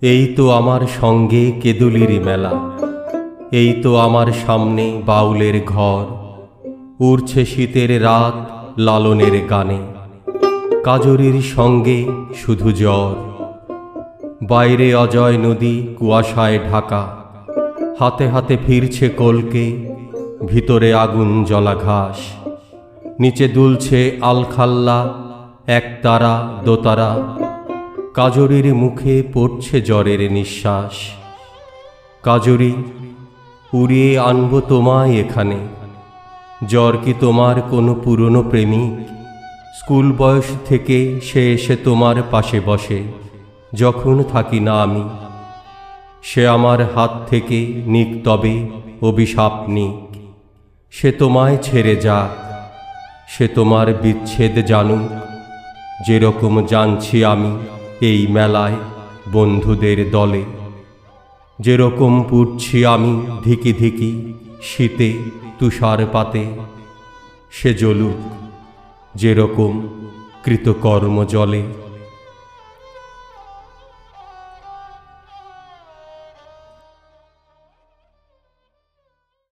এই তো আমার সঙ্গে কেদুলির মেলা। এই তো আমার সামনে বাউলের ঘর। উড়ছে শীতের রাত লালনের গানে। কাজরির সঙ্গে শুধু জ্বর। বাইরে অজয় নদী কুয়াশায় ঢাকা। হাতে হাতে ফিরছে কলকে, ভিতরে আগুন জ্বলা ঘাস। নিচে দুলছে আলখাল্লা, একতারা, দোতারা। কাজরির মুখে পড়ছে জ্বরের নিঃশ্বাস। কাজরি, উড়িয়ে আনব তোমায় এখানে। জ্বর কি তোমার কোনো পুরনো প্রেমিক? স্কুল বয়স থেকে সে এসে তোমার পাশে বসে, যখন থাকি না আমি। সে আমার হাত থেকে নিক তবে অভিশাপ নিক। সে তোমায় ছেড়ে যাক, সে তোমার বিচ্ছেদ জানুক, যেরকম জানছি আমি। এই মেলায় বন্ধুদের দলে। যেরকম পুড়ছি আমি ধিকি ধিকি শীতে তুষারপাতে, সে জলুক যেরকম কৃতকর্ম জলে।